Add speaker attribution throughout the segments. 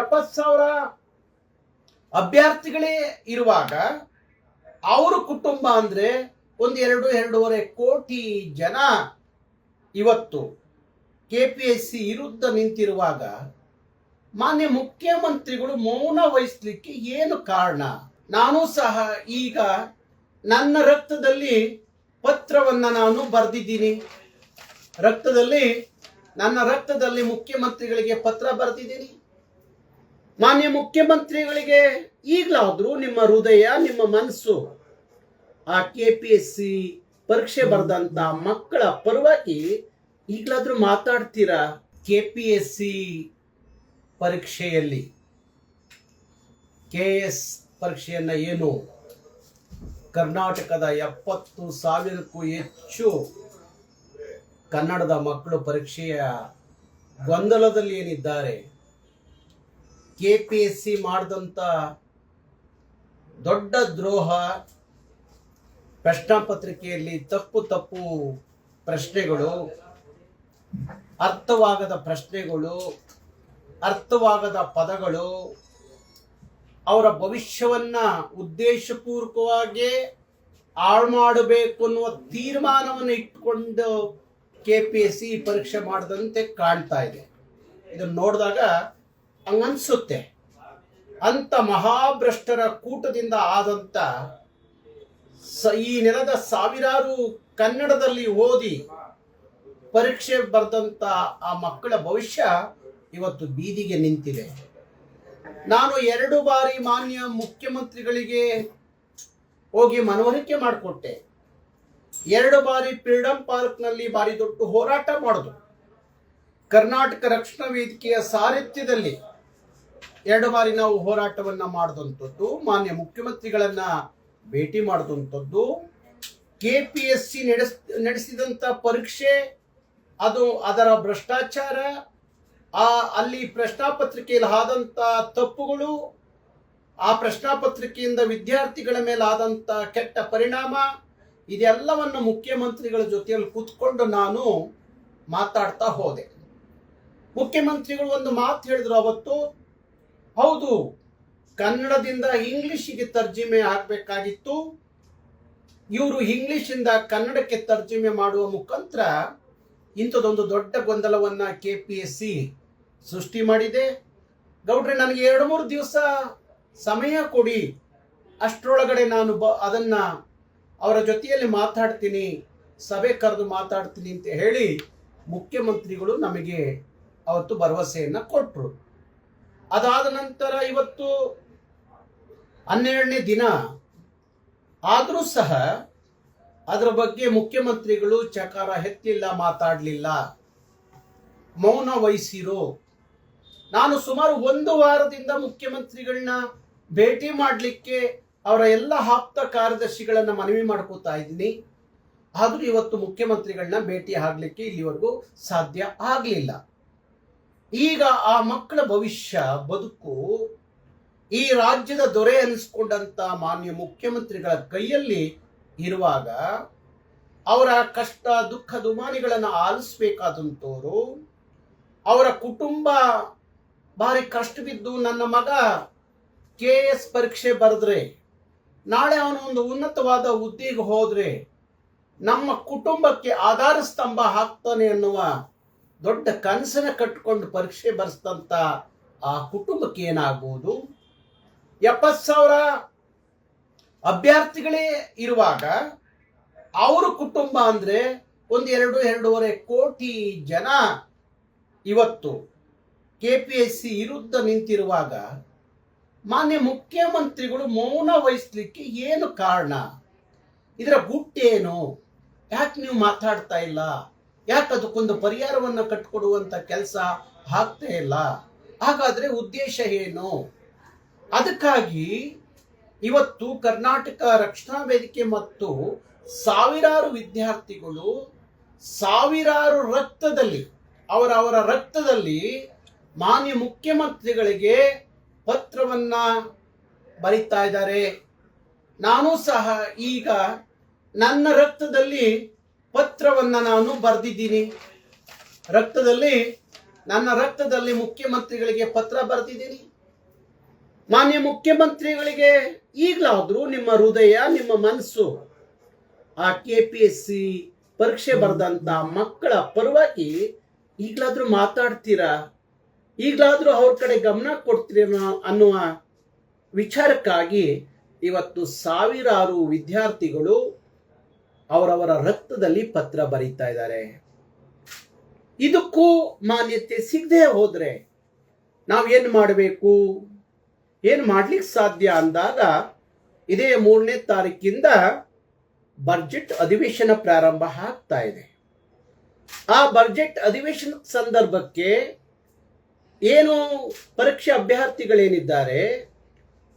Speaker 1: ಎಪ್ಪತ್ತು ಸಾವಿರ ಅಭ್ಯರ್ಥಿಗಳೇ ಇರುವಾಗ ಅವ್ರ ಕುಟುಂಬ ಅಂದರೆ ಒಂದು ಎರಡು ಎರಡೂವರೆ ಕೋಟಿ ಜನ. ಇವತ್ತು ಕೆ ಪಿ ಎಸ್ ಸಿ ವಿರುದ್ಧ ನಿಂತಿರುವಾಗ ಮಾನ್ಯ ಮುಖ್ಯಮಂತ್ರಿಗಳು ಮೌನ ವಹಿಸ್ಲಿಕ್ಕೆ ಏನು ಕಾರಣ? ನಾನು ಸಹ ಈಗ ನನ್ನ ರಕ್ತದಲ್ಲಿ ಪತ್ರವನ್ನ ನಾನು ಬರೆದಿದ್ದೀನಿ. ರಕ್ತದಲ್ಲಿ ನನ್ನ ರಕ್ತದಲ್ಲಿ ಮುಖ್ಯಮಂತ್ರಿಗಳಿಗೆ ಪತ್ರ ಬರೆದಿದ್ದೀನಿ. ಮಾನ್ಯ ಮುಖ್ಯಮಂತ್ರಿಗಳಿಗೆ ಈಗಲಾದರೂ ನಿಮ್ಮ ಹೃದಯ, ನಿಮ್ಮ ಮನಸ್ಸು ಆ ಕೆ ಪಿ ಎಸ್ ಸಿ ಪರೀಕ್ಷೆ ಬರೆದಂತ ಮಕ್ಕಳ ಪರವಾಗಿ ಈಗಲಾದ್ರೂ ಮಾತಾಡ್ತೀರಾ ಕೆ ಪಿ ಎಸ್ ಸಿ ಪರೀಕ್ಷೆಯಲ್ಲಿ? ಕೆ ಎಸ್ ಪರೀಕ್ಷೆಯನ್ನ ಏನು? ಕರ್ನಾಟಕದ ಎಪ್ಪತ್ತು ಸಾವಿರಕ್ಕೂ ಹೆಚ್ಚು ಕನ್ನಡದ ಮಕ್ಕಳು ಪರೀಕ್ಷೆಯ ಗೊಂದಲದಲ್ಲಿ ಏನಿದ್ದಾರೆ? ಕೆ ಪಿ ಎಸ್ ಸಿ ಮಾಡಿದಂಥ ದೊಡ್ಡ ದ್ರೋಹ ಪ್ರಶ್ನಾಪತ್ರಿಕೆಯಲ್ಲಿ ತಪ್ಪು ತಪ್ಪು ಪ್ರಶ್ನೆಗಳು, ಅರ್ಥವಾಗದ ಪ್ರಶ್ನೆಗಳು, ಅರ್ಥವಾಗದ ಪದಗಳು ಅವರ ಭವಿಷ್ಯವನ್ನು ಉದ್ದೇಶಪೂರ್ವಕವಾಗಿ ಹಾಳು ಮಾಡಬೇಕು ಅನ್ನುವ ತೀರ್ಮಾನವನ್ನು ಇಟ್ಟುಕೊಂಡು ಕೆ ಪಿ ಎಸ್ ಸಿ ಪರೀಕ್ಷೆ ಮಾಡಿದಂತೆ ಕಾಣ್ತಾ ಇದೆ. ಇದನ್ನು ನೋಡಿದಾಗ ಹಂಗನ್ಸುತ್ತೆ. ಅಂತ ಮಹಾಭ್ರಷ್ಟರ ಕೂಟದಿಂದ ಆದಂತ ಈ ನೆಲದ ಸಾವಿರಾರು ಕನ್ನಡದಲ್ಲಿ ಓದಿ ಪರೀಕ್ಷೆ ಬರೆದಂತ ಆ ಮಕ್ಕಳ ಭವಿಷ್ಯ ಇವತ್ತು ಬೀದಿಗೆ ನಿಂತಿದೆ. ನಾನು ಎರಡು ಬಾರಿ ಮಾನ್ಯ ಮುಖ್ಯಮಂತ್ರಿಗಳಿಗೆ ಹೋಗಿ ಮನವರಿಕೆ ಮಾಡಿಕೊಟ್ಟೆ. ಎರಡು ಬಾರಿ ಫ್ರೀಡಂ ಪಾರ್ಕ್ನಲ್ಲಿ ಭಾರಿ ದೊಡ್ಡ ಹೋರಾಟ ಮಾಡಿದ್ರು ಕರ್ನಾಟಕ ರಕ್ಷಣಾ ವೇದಿಕೆಯ ಸಾರಥ್ಯದಲ್ಲಿ ಎರಡು ಬಾರಿ ನಾವು ಹೋರಾಟವನ್ನ ಮಾಡಿದಂಥದ್ದು, ಮಾನ್ಯ ಮುಖ್ಯಮಂತ್ರಿಗಳನ್ನ ಭೇಟಿ ಮಾಡಿದಂಥದ್ದು ಕೆ ಪಿ ಎಸ್ ಸಿ ನಡೆಸ್, ನಡೆಸಿದಂಥ ಪರೀಕ್ಷೆ, ಅದು ಅದರ ಭ್ರಷ್ಟಾಚಾರ, ಆ, ಅಲ್ಲಿ ಪ್ರಶ್ನಾಪತ್ರಿಕೆಯಲ್ಲಿ ಆದಂಥ ತಪ್ಪುಗಳು, ಆ ಪ್ರಶ್ನಾಪತ್ರಿಕೆಯಿಂದ ವಿದ್ಯಾರ್ಥಿಗಳ ಮೇಲೆ ಆದಂತ ಕೆಟ್ಟ ಪರಿಣಾಮ, ಇದೆಲ್ಲವನ್ನು ಮುಖ್ಯಮಂತ್ರಿಗಳ ಜೊತೆಯಲ್ಲಿ ಕೂತ್ಕೊಂಡು ನಾನು ಮಾತಾಡ್ತಾ ಹೋದೆ. ಮುಖ್ಯಮಂತ್ರಿಗಳು ಒಂದು ಮಾತು ಹೇಳಿದ್ರು ಅವತ್ತು ಹೌದು. ಕನ್ನಡದಿಂದ ಇಂಗ್ಲಿಷಿಗೆ ತರ್ಜಿಮೆ ಆಗಬೇಕಾಗಿತ್ತು. ಇವರು ಇಂಗ್ಲಿಷಿಂದ ಕನ್ನಡಕ್ಕೆ ತರ್ಜಿಮೆ ಮಾಡುವ ಮುಖಾಂತರ ಇಂಥದೊಂದು ದೊಡ್ಡ ಗೊಂದಲವನ್ನ ಕೆ ಪಿ ಎಸ್ ಸಿ ಸೃಷ್ಟಿ ಮಾಡಿದೆ. ಗೌಡ್ರೆ, ನನಗೆ ಎರಡು ಮೂರು ದಿವಸ ಸಮಯ ಕೊಡಿ. ಅಷ್ಟರೊಳಗಡೆ ನಾನು ಬ, ಅದನ್ನ ಅವರ ಜೊತೆಯಲ್ಲಿ ಮಾತಾಡ್ತೀನಿ, ಸಭೆ ಕರೆದು ಮಾತಾಡ್ತೀನಿ ಅಂತ ಹೇಳಿ ಮುಖ್ಯಮಂತ್ರಿಗಳು ನಮಗೆ ಅವತ್ತು ಭರವಸೆಯನ್ನು ಕೊಟ್ಟರು ಅದಾದ ನಂತರ ಇವತ್ತು ಹನ್ನೆರಡನೇ ದಿನ ಆದರೂ ಸಹ ಅದರ ಬಗ್ಗೆ ಮುಖ್ಯಮಂತ್ರಿಗಳು ಚಕಾರ ಎತ್ತಿಲ್ಲ, ಮಾತಾಡಲಿಲ್ಲ. ಮೌನ ವಹಿಸಿರು. ನಾನು ಸುಮಾರು ಒಂದು ವಾರದಿಂದ ಮುಖ್ಯಮಂತ್ರಿಗಳನ್ನ ಭೇಟಿ ಮಾಡಲಿಕ್ಕೆ ಅವರ ಎಲ್ಲ ಆಪ್ತ ಕಾರ್ಯದರ್ಶಿಗಳನ್ನ ಮನವಿ ಮಾಡ್ಕೋತಾ ಇದ್ದೀನಿ. ಆದರೂ ಇವತ್ತು ಮುಖ್ಯಮಂತ್ರಿಗಳನ್ನ ಭೇಟಿ ಆಗಲಿಕ್ಕೆ ಇಲ್ಲಿವರೆಗೂ ಸಾಧ್ಯ ಆಗಲಿಲ್ಲ. ಈಗ ಆ ಮಕ್ಕಳ ಭವಿಷ್ಯ ಬದುಕು ಈ ರಾಜ್ಯದ ದೊರೆ ಅನಿಸ್ಕೊಂಡಂತ ಮಾನ್ಯ ಮುಖ್ಯಮಂತ್ರಿಗಳ ಕೈಯಲ್ಲಿ ಇರುವಾಗ ಅವರ ಕಷ್ಟ, ದುಃಖ, ದುಮಾನಿಗಳನ್ನು ಆಲಿಸ್ಬೇಕಾದಂಥವ್ರು ಅವರ ಕುಟುಂಬ ಭಾರಿ ಕಷ್ಟ ಬಿದ್ದು ನನ್ನ ಮಗ ಕೆ ಎಸ್ ಪರೀಕ್ಷೆ ಬರೆದ್ರೆ, ನಾಳೆ ಅವನು ಒಂದು ಉನ್ನತವಾದ ಹುದ್ದೆಗೆ ಹೋದ್ರೆ ನಮ್ಮ ಕುಟುಂಬಕ್ಕೆ ಆಧಾರ ಸ್ತಂಭ ಹಾಕ್ತಾನೆ ಅನ್ನುವ ದೊಡ್ಡ ಕನಸನ್ನ ಕಟ್ಕೊಂಡು ಪರೀಕ್ಷೆ ಬರೆಸಿದಂಥ ಆ ಕುಟುಂಬಕ್ಕೆ ಏನಾಗ್ಬೋದು ಎಪ್ಪತ್ತು ಸಾವಿರ ಅಭ್ಯರ್ಥಿಗಳೇ ಇರುವಾಗ ಅವ್ರ ಕುಟುಂಬ ಅಂದರೆ ಒಂದು ಎರಡು ಎರಡೂವರೆ ಕೋಟಿ ಜನ. ಇವತ್ತು ಕೆ ಪಿ ಎಸ್ ಸಿ ವಿರುದ್ಧ ನಿಂತಿರುವಾಗ ಮಾನ್ಯ ಮುಖ್ಯಮಂತ್ರಿಗಳು ಮೌನ ವಹಿಸ್ಲಿಕ್ಕೆ ಏನು ಕಾರಣ? ಇದರ ಗುಟ್ಟೇನು? ಯಾಕೆ ನೀವು ಮಾತಾಡ್ತಾ ಇಲ್ಲ? ಯಾಕೆ ಅದಕ್ಕೊಂದು ಪರಿಹಾರವನ್ನು ಕಟ್ಕೊಡುವಂತ ಕೆಲಸ ಆಗ್ತಾ ಇಲ್ಲ? ಹಾಗಾದ್ರೆ ಉದ್ದೇಶ ಏನು? ಅದಕ್ಕಾಗಿ ಇವತ್ತು ಕರ್ನಾಟಕ ರಕ್ಷಣಾ ವೇದಿಕೆ ಮತ್ತು ಸಾವಿರಾರು ವಿದ್ಯಾರ್ಥಿಗಳು ಸಾವಿರಾರು ರಕ್ತದಲ್ಲಿ, ಅವರ ಅವರ ರಕ್ತದಲ್ಲಿ ಮಾನ್ಯ ಮುಖ್ಯಮಂತ್ರಿಗಳಿಗೆ ಪತ್ರವನ್ನ ಬರಿತಾ ಇದ್ದಾರೆ. ನಾನು ಸಹ ಈಗ ನನ್ನ ರಕ್ತದಲ್ಲಿ ಪತ್ರವನ್ನ ನಾನು ಬರೆದಿದ್ದೀನಿ. ರಕ್ತದಲ್ಲಿ, ನನ್ನ ರಕ್ತದಲ್ಲಿ ಮುಖ್ಯಮಂತ್ರಿಗಳಿಗೆ ಪತ್ರ ಬರೆದಿದ್ದೀನಿ. ಮಾನ್ಯ ಮುಖ್ಯಮಂತ್ರಿಗಳಿಗೆ ಈಗಲಾದ್ರೂ ನಿಮ್ಮ ಹೃದಯ, ನಿಮ್ಮ ಮನಸ್ಸು ಆ ಕೆ ಪಿ ಎಸ್ ಸಿ ಪರೀಕ್ಷೆ ಬರೆದಂತ ಮಕ್ಕಳ ಪರವಾಗಿ ಈಗಲಾದ್ರೂ ಮಾತಾಡ್ತೀರಾ? ಈಗಲಾದ್ರೂ ಅವ್ರ ಕಡೆ ಗಮನ ಕೊಡ್ತೀರಾ ಅನ್ನುವ ವಿಚಾರಕ್ಕಾಗಿ ಇವತ್ತು ಸಾವಿರಾರು ವಿದ್ಯಾರ್ಥಿಗಳು ಅವರವರ ರಕ್ತದಲ್ಲಿ ಪತ್ರ ಬರೀತಾ ಇದ್ದಾರೆ. ಇದಕ್ಕೂ ಮಾನ್ಯತೆ ಸಿಗದೆ ಹೋದರೆ ನಾವೇನು ಮಾಡಬೇಕು? ಏನು ಮಾಡ್ಲಿಕ್ಕೆ ಸಾಧ್ಯ ಅಂದಾಗ ಇದೇ ಮೂರನೇ ತಾರೀಕಿಂದ ಬಜೆಟ್ ಅಧಿವೇಶನ ಪ್ರಾರಂಭ ಆಗ್ತಾ ಇದೆ. ಆ ಬಜೆಟ್ ಅಧಿವೇಶನ ಸಂದರ್ಭಕ್ಕೆ ಏನು ಪರೀಕ್ಷೆ ಅಭ್ಯರ್ಥಿಗಳೇನಿದ್ದಾರೆ,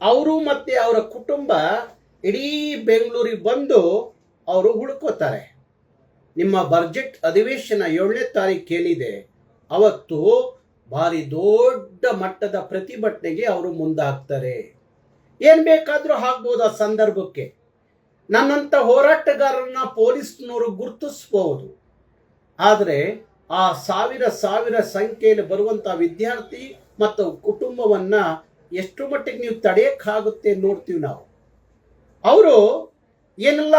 Speaker 1: ಅವರು ಮತ್ತೆ ಅವರ ಕುಟುಂಬ ಇಡೀ ಬೆಂಗಳೂರಿಗೆ ಬಂದು ಅವರು ಹುಡುಕೋತಾರೆ. ನಿಮ್ಮ ಬಜೆಟ್ ಅಧಿವೇಶನ ಏಳನೇ ತಾರೀಕು ಏನಿದೆ, ಅವತ್ತು ಭಾರಿ ದೊಡ್ಡ ಮಟ್ಟದ ಪ್ರತಿಭಟನೆಗೆ ಅವರು ಮುಂದಾಗ್ತಾರೆ. ಏನ್ ಬೇಕಾದರೂ ಆಗ್ಬೋದು ಆ ಸಂದರ್ಭಕ್ಕೆ. ನನ್ನಂತ ಹೋರಾಟಗಾರರನ್ನ ಪೊಲೀಸ್ನವರು ಗುರುತಿಸಬಹುದು. ಆದರೆ ಆ ಸಾವಿರ ಸಾವಿರ ಸಂಖ್ಯೆಯಲ್ಲಿ ಬರುವಂತ ವಿದ್ಯಾರ್ಥಿ ಮತ್ತು ಕುಟುಂಬವನ್ನ ಎಷ್ಟು ಮಟ್ಟಿಗೆ ನೀವು ತಡೆಯೋಕ್ಕಾಗುತ್ತೆ ನೋಡ್ತೀವಿ ನಾವು. ಅವರು ಏನೆಲ್ಲ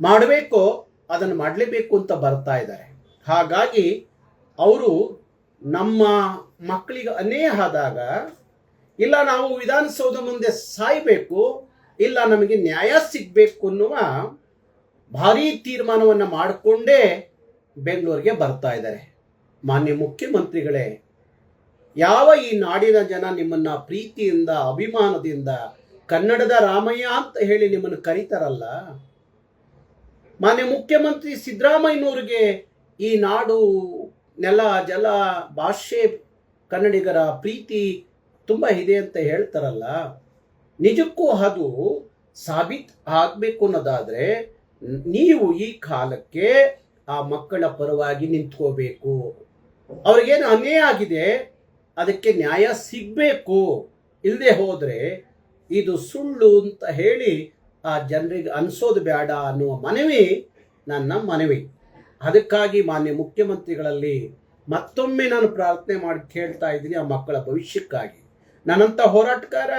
Speaker 1: ಮಾಡಬೇಕೋ, ಅದನ್ನು ಮಾಡಲೇಬೇಕು ಅಂತ ಬರ್ತಾ ಇದ್ದಾರೆ. ಹಾಗಾಗಿ ಅವರು ನಮ್ಮ ಮಕ್ಕಳಿಗೆ ಅನ್ಯಾಯ ಆದಾಗ, ಇಲ್ಲ ನಾವು ವಿಧಾನಸೌಧ ಮುಂದೆ ಸಾಯಬೇಕು, ಇಲ್ಲ ನಮಗೆ ನ್ಯಾಯ ಸಿಗಬೇಕು ಅನ್ನುವ ಭಾರೀ ತೀರ್ಮಾನವನ್ನು ಮಾಡಿಕೊಂಡೇ ಬೆಂಗಳೂರಿಗೆ ಬರ್ತಾ ಇದ್ದಾರೆ. ಮಾನ್ಯ ಮುಖ್ಯಮಂತ್ರಿಗಳೇ, ಯಾವ ಈ ನಾಡಿನ ಜನ ನಿಮ್ಮನ್ನ ಪ್ರೀತಿಯಿಂದ, ಅಭಿಮಾನದಿಂದ ಕನ್ನಡದ ರಾಮಯ್ಯ ಅಂತ ಹೇಳಿ ನಿಮ್ಮನ್ನು ಕರೀತಾರಲ್ಲ ಮಾನ್ಯ ಮುಖ್ಯಮಂತ್ರಿ ಸಿದ್ದರಾಮಯ್ಯನವ್ರಿಗೆ ಈ ನಾಡು ನೆಲ, ಜಲ, ಭಾಷೆ ಕನ್ನಡಿಗರ ಪ್ರೀತಿ ತುಂಬ ಇದೆ ಅಂತ ಹೇಳ್ತಾರಲ್ಲ. ನಿಜಕ್ಕೂ ಅದು ಸಾಬೀತ್ ಆಗಬೇಕು ಅನ್ನೋದಾದರೆ ನೀವು ಈ ಕಾಲಕ್ಕೆ ಆ ಮಕ್ಕಳ ಪರವಾಗಿ ನಿಂತ್ಕೋಬೇಕು. ಅವ್ರಿಗೇನು ಅನ್ಯಾಯ ಆಗಿದೆ, ಅದಕ್ಕೆ ನ್ಯಾಯ ಸಿಗಬೇಕು. ಇಲ್ಲದೆ ಹೋದರೆ ಇದು ಸುಳ್ಳು ಅಂತ ಹೇಳಿ ಆ ಜನರಿಗೆ ಅನಿಸೋದು ಬೇಡ ಅನ್ನುವ ಮನವಿ ನನ್ನ ಮನವಿ. ಅದಕ್ಕಾಗಿ ಮಾನ್ಯ ಮುಖ್ಯಮಂತ್ರಿಗಳಲ್ಲಿ ಮತ್ತೊಮ್ಮೆ ನಾನು ಪ್ರಾರ್ಥನೆ ಮಾಡಿ ಕೇಳ್ತಾ ಇದ್ದೀನಿ ಆ ಮಕ್ಕಳ ಭವಿಷ್ಯಕ್ಕಾಗಿ. ನನ್ನಂಥ ಹೋರಾಟಗಾರ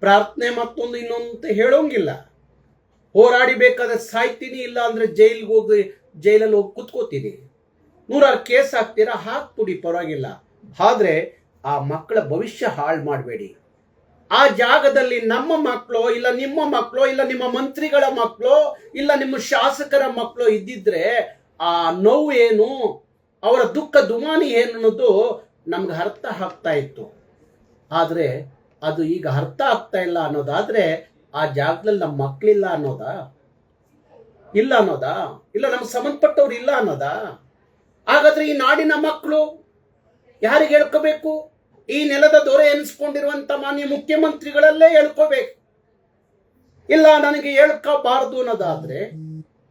Speaker 1: ಪ್ರಾರ್ಥನೆ ಮತ್ತೊಂದು ಇನ್ನೊಂದು ಹೇಳೋಂಗಿಲ್ಲ. ಹೋರಾಡಿಬೇಕಾದ್ರೆ ಸಾಯ್ತೀನಿ ಇಲ್ಲ ಅಂದ್ರೆ ಜೈಲಿಗೆ ಹೋಗಿ ಜೈಲಲ್ಲಿ ಹೋಗಿ ಕುತ್ಕೋತೀನಿ. ನೂರಾರು ಕೇಸ್ ಹಾಕ್ತೀರಾ ಹಾಕ್ಬಿಡಿ ಪರವಾಗಿಲ್ಲ. ಆದರೆ ಆ ಮಕ್ಕಳ ಭವಿಷ್ಯ ಹಾಳು ಮಾಡಬೇಡಿ. ಆ ಜಾಗದಲ್ಲಿ ನಮ್ಮ ಮಕ್ಕಳು ಇಲ್ಲ ನಿಮ್ಮ ಮಕ್ಕಳು ಇಲ್ಲ ನಿಮ್ಮ ಮಂತ್ರಿಗಳ ಮಕ್ಕಳು ಇಲ್ಲ ನಿಮ್ಮ ಶಾಸಕರ ಮಕ್ಕಳು ಇದ್ದಿದ್ರೆ ಆ ನೋವು ಏನು, ಅವರ ದುಃಖ ದುಮಾನಿ ಏನು ಅನ್ನೋದು ನಮ್ಗೆ ಅರ್ಥ ಆಗ್ತಾ ಇತ್ತು. ಆದರೆ ಅದು ಈಗ ಅರ್ಥ ಆಗ್ತಾ ಇಲ್ಲ ಅನ್ನೋದಾದ್ರೆ ಆ ಜಾಗದಲ್ಲಿ ನಮ್ಮ ಮಕ್ಕಳಿಲ್ಲ ಅನ್ನೋದಾ? ಇಲ್ಲ ಅನ್ನೋದಾ? ಇಲ್ಲ ನಮ್ಗೆ ಸಂಬಂಧಪಟ್ಟವ್ರು ಇಲ್ಲ ಅನ್ನೋದಾ? ಹಾಗಾದ್ರೆ ಈ ನಾಡಿನ ಮಕ್ಕಳು ಯಾರಿಗೆ ಹೇಳ್ಕೋಬೇಕು? ಈ ನೆಲದ ದೊರೆ ಎನಿಸ್ಕೊಂಡಿರುವಂತ ಮಾನ್ಯ ಮುಖ್ಯಮಂತ್ರಿಗಳಲ್ಲೇ ಹೇಳ್ಕೋಬೇಕು. ಇಲ್ಲ, ನನಗೆ ಹೇಳ್ಕೋಬಾರದು ಅನ್ನೋದಾದ್ರೆ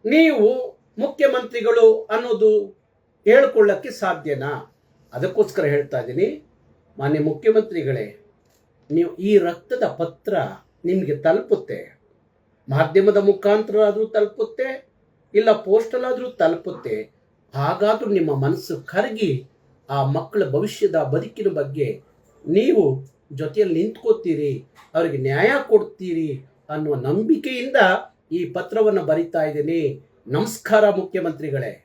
Speaker 1: ನೀವು ಮುಖ್ಯಮಂತ್ರಿಗಳು ಅನ್ನೋದು ಹೇಳ್ಕೊಳ್ಳಕ್ಕೆ ಸಾಧ್ಯನಾ? ಅದಕ್ಕೋಸ್ಕರ ಹೇಳ್ತಾ ಇದ್ದೀನಿ, ಮಾನ್ಯ ಮುಖ್ಯಮಂತ್ರಿಗಳೇ, ನೀವು ಈ ರಕ್ತದ ಪತ್ರ ನಿಮಗೆ ತಲುಪುತ್ತೆ. ಮಾಧ್ಯಮದ ಮುಖಾಂತರ ಆದರೂ ತಲುಪುತ್ತೆ, ಇಲ್ಲ ಪೋಸ್ಟಲ್ಲಾದರೂ ತಲುಪುತ್ತೆ. ಹಾಗಾದರೂ ನಿಮ್ಮ ಮನಸ್ಸು ಕರಗಿ ಆ ಮಕ್ಕಳ ಭವಿಷ್ಯದ ಬದುಕಿನ ಬಗ್ಗೆ ನೀವು ಜೊತೆಯಲ್ಲಿ ನಿಂತ್ಕೋತೀರಿ, ಅವರಿಗೆ ನ್ಯಾಯ ಕೊಡ್ತೀರಿ ಅನ್ನುವ ನಂಬಿಕೆಯಿಂದ ಈ ಪತ್ರವನ್ನು ಬರಿತಾ ಇದ್ದೀನಿ. ನಮಸ್ಕಾರ ಮುಖ್ಯಮಂತ್ರಿಗಳೇ.